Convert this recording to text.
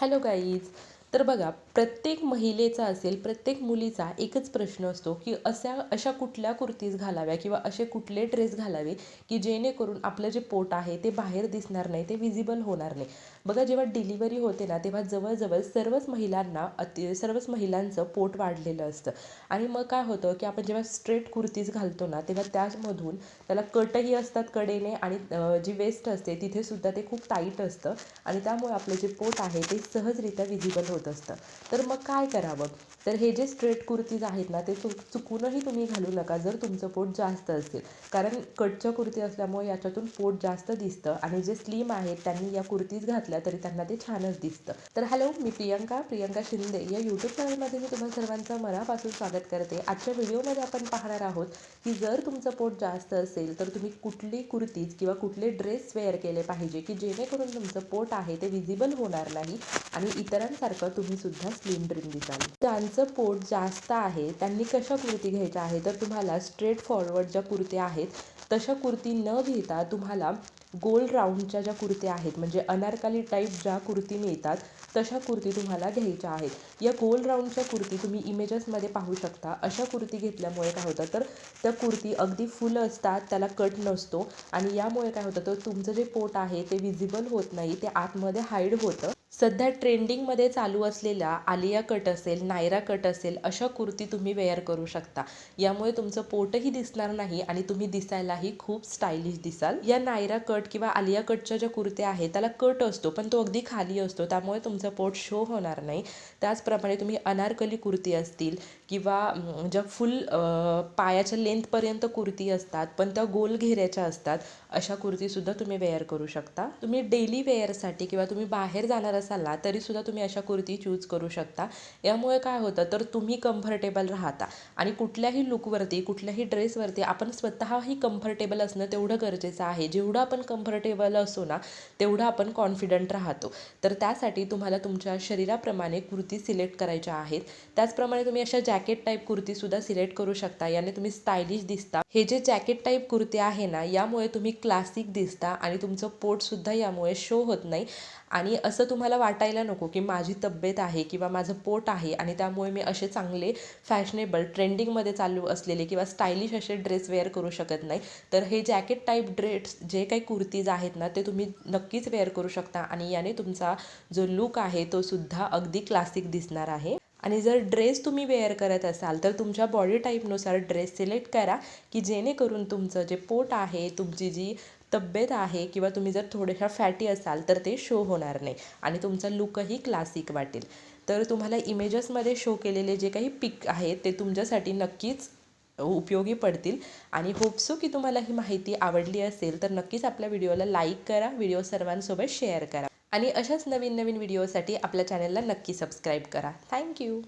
Hello guys तर बघा प्रत्येक महिलेचा असेल प्रत्येक मुलीचा एकच प्रश्न असतो की अशा अशा कुठल्या कुर्तीज घालाव्या किंवा असे कुठले ड्रेस घालावे की जेणेकरून आपलं जे पोट आहे ते बाहेर दिसणार नाही ते विजिबल होणार नाही. बघा जेव्हा डिलिव्हरी होते ना तेव्हा जवळजवळ सर्वच महिलांना अति सर्वच महिलांचं पोट वाढलेलं असतं. आणि मग काय होतं की आपण जेव्हा स्ट्रेट कुर्तीज घालतो ना तेव्हा त्यामधून त्याला कटही असतात कडेने आणि जी वेस्ट असते तिथेसुद्धा ते खूप टाईट असतं आणि त्यामुळे आपलं जे पोट आहे ते सहजरित्या विजिबल होतं असतं. तर मग काय करावं? तर हे जे स्ट्रेट कुर्तीज आहेत ना ते चुक चुकूनही तुम्ही घालू नका जर तुमचं पोट जास्त असेल. कारण कटच्या कुर्ती असल्यामुळे याच्यातून पोट जास्त दिसतं आणि जे स्लिम आहेत त्यांनी या कुर्तीज घातल्या तरी त्यांना ते छानच दिसतं. तर हॅलो मी प्रियंका प्रियंका शिंदे या यूट्यूब चॅनलमध्ये मी तुम्हा सर्वांचं मनापासून स्वागत करते. आजच्या व्हिडिओमध्ये आपण पाहणार आहोत की जर तुमचं पोट जास्त असेल तर तुम्ही कुठली कुर्तीज किंवा कुठले ड्रेस वेअर केले पाहिजे की जेणेकरून तुमचं पोट आहे ते विजिबल होणार नाही आणि इतरांसारखं तुम्ही सुद्धा स्लिम ड्रीम दिसाल ज्यांचं पोट जास्त आहे त्यांनी कशा कुर्ती घ्यायच्या आहे तर तुम्हाला स्ट्रेट फॉरवर्ड ज्या कुर्त्या आहेत तशा कुर्ती न घेता तुम्हाला गोल राऊंडच्या ज्या कुर्त्या आहेत म्हणजे अनारकाली टाईप ज्या कुर्ती मिळतात तशा कुर्ती तुम्हाला घ्यायच्या आहेत. या गोल राऊंडच्या कुर्ती तुम्ही इमेजेसमध्ये पाहू शकता. अशा कुर्ती घेतल्यामुळे काय होतं तर त्या कुर्ती अगदी फुल असतात त्याला कट नसतो. आणि यामुळे काय होतं तर तुमचं जे पोट आहे ते विजिबल होत नाही ते आतमध्ये हाईड होतं. सध्या ट्रेंडिंगमध्ये चालू असलेल्या आलिया कट असेल नायरा कट असेल अशा कुर्ती तुम्ही वेअर करू शकता. यामुळे तुमचं पोटही दिसणार नाही आणि तुम्ही दिसायलाही खूप स्टायलिश दिसाल. या नायरा कट किंवा आलिया कटच्या ज्या कुर्त्या आहेत त्याला कट असतो पण तो अगदी खाली असतो त्यामुळे तुमचं पोट शो होणार नाही. त्याचप्रमाणे तुम्ही अनारकली कुर्ती असतील किंवा ज्या फुल पायाच्या लेंथपर्यंत कुर्ती असतात पण त्या गोल घेऱ्याच्या असतात अशा कुर्तीसुद्धा तुम्ही वेअर करू शकता. तुम्ही डेली वेअरसाठी किंवा तुम्ही बाहेर जाणार असाला तरीसुद्धा तुम्ही अशा कुर्ती चूज करू शकता. यामुळे काय होतं तर तुम्ही कम्फर्टेबल राहता. आणि कुठल्याही लुकवरती कुठल्याही ड्रेसवरती आपण स्वतःही कम्फर्टेबल असणं तेवढं गरजेचं आहे. जेवढं आपण कम्फर्टेबल असो ना तेवढं आपण कॉन्फिडंट राहतो. तर त्यासाठी तुम्हाला तुमच्या शरीराप्रमाणे कुर्ती सिलेक्ट करायच्या आहेत. त्याचप्रमाणे तुम्ही अशा जॅकेट टाईप कुर्तीसुद्धा सिलेक्ट करू शकता. याने तुम्ही स्टायलिश दिसता. हे जे जॅकेट टाईप कुर्ती आहे ना यामुळे तुम्ही क्लासिक दिसता आणि तुमचं पोटसुद्धा यामुळे शो होत नाही. आणि असं तुम्हाला वाटायला नको की माझी तब्येत आहे किंवा माझं पोट आहे आणि त्यामुळे मी असे चांगले फॅशनेबल ट्रेंडिंगमध्ये चालू असलेले किंवा स्टायलिश असे ड्रेस वेअर करू शकत नाही. तर हे जॅकेट टाईप ड्रेस जे काही कुर्तीज आहेत ना ते तुम्ही नक्कीच वेअर करू शकता आणि याने तुमचा जो लुक आहे तो सुद्धा अगदी क्लासिक दिसणार आहे. आणि जर ड्रेस तुम्ही वेअर करत असाल तर तुमच्या बॉडी टाईपनुसार ड्रेस सिलेक्ट करा की जेणेकरून तुमचं जे पोट आहे तुमची जी तब्येत आहे किंवा तुम्ही जर थोड्याशा फॅटी असाल तर ते शो होणार नाही आणि तुमचा लुकही क्लासिक वाटेल. तर तुम्हाला इमेजेसमध्ये शो केलेले जे काही पिक आहेत ते तुमच्यासाठी नक्कीच उपयोगी पडतील आणि होपसो की तुम्हाला ही माहिती आवडली असेल तर नक्कीच आपल्या व्हिडिओला लाईक करा व्हिडिओ सर्वांसोबत शेअर करा आणि अशाच नवीन नवीन व्हिडिओसाठी आपल्या चॅनलला नक्की सबस्क्राईब करा. थँक्यू.